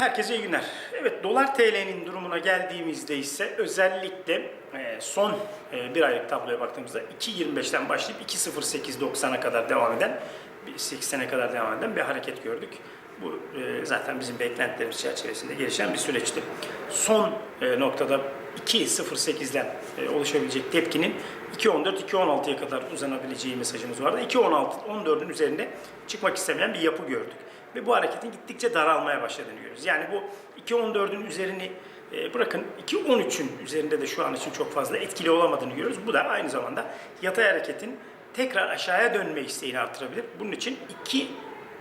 Herkese iyi günler. Evet dolar TL'nin durumuna geldiğimizde ise özellikle e, son e, bir aylık tabloya baktığımızda 2.25'ten başlayıp 2.08.90'a kadar devam eden, 80'e kadar devam eden bir hareket gördük. Bu e, zaten bizim beklentilerimiz çerçevesinde gelişen bir süreçti. Son noktada 2.08'den e, oluşabilecek tepkinin 2.14-2.16'ya kadar uzanabileceği mesajımız vardı. 2.16-14'ün üzerinde çıkmak istemeyen bir yapı gördük. Ve bu hareketin gittikçe daralmaya başladığını görüyoruz. Yani bu 2.14'ün üzerini e, bırakın 2.13'ün üzerinde de şu an için çok fazla etkili olamadığını görüyoruz. Bu da aynı zamanda yatay hareketin tekrar aşağıya dönme isteğini artırabilir. Bunun için 2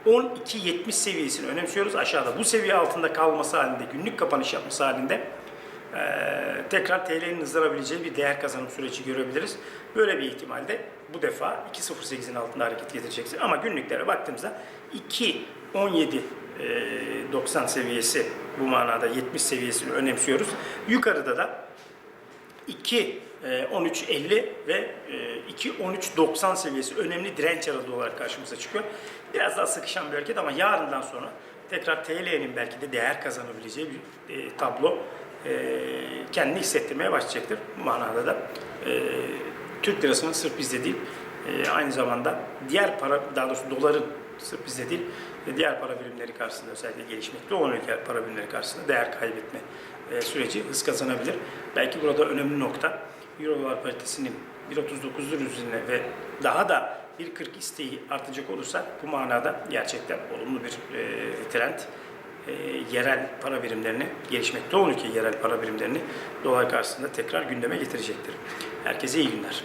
12.70 seviyesini önemsiyoruz. Aşağıda bu seviye altında kalması halinde, günlük kapanış yapması halinde tekrar TL'nin hızlanabileceği bir değer kazanım süreci görebiliriz. Böyle bir ihtimalde bu defa 2.08'in altında hareket getirecektir. Ama günlüklere baktığımızda 2.17 e, 90 seviyesi bu manada 70 seviyesini önemsiyoruz. Yukarıda da 2 e, 13.50 ve e, 2.13.90 seviyesi önemli direnç aralığı olarak karşımıza çıkıyor. Biraz daha sıkışan bir hareket ama yarından sonra tekrar TL'nin belki de değer kazanabileceği bir e, tablo e, kendini hissettirmeye başlayacaktır. Bu manada da e, Türk lirasının sırf bizde değil, e, aynı zamanda diğer para, daha doğrusu doların sırf bizde değil, e, diğer para birimleri karşısında özellikle gelişmekte olan ülke para birimleri karşısında değer kaybetme e, süreci hız kazanabilir. Belki burada önemli nokta Euro dolar paritesinin 1.39'dur üzerine ve daha da 1.40 isteği artacak olursa bu manada gerçekten olumlu bir e, trend e, yerel para birimlerini, gelişmekte olan ülke yerel para birimlerini dolar karşısında tekrar gündeme getirecektir. Herkese iyi günler.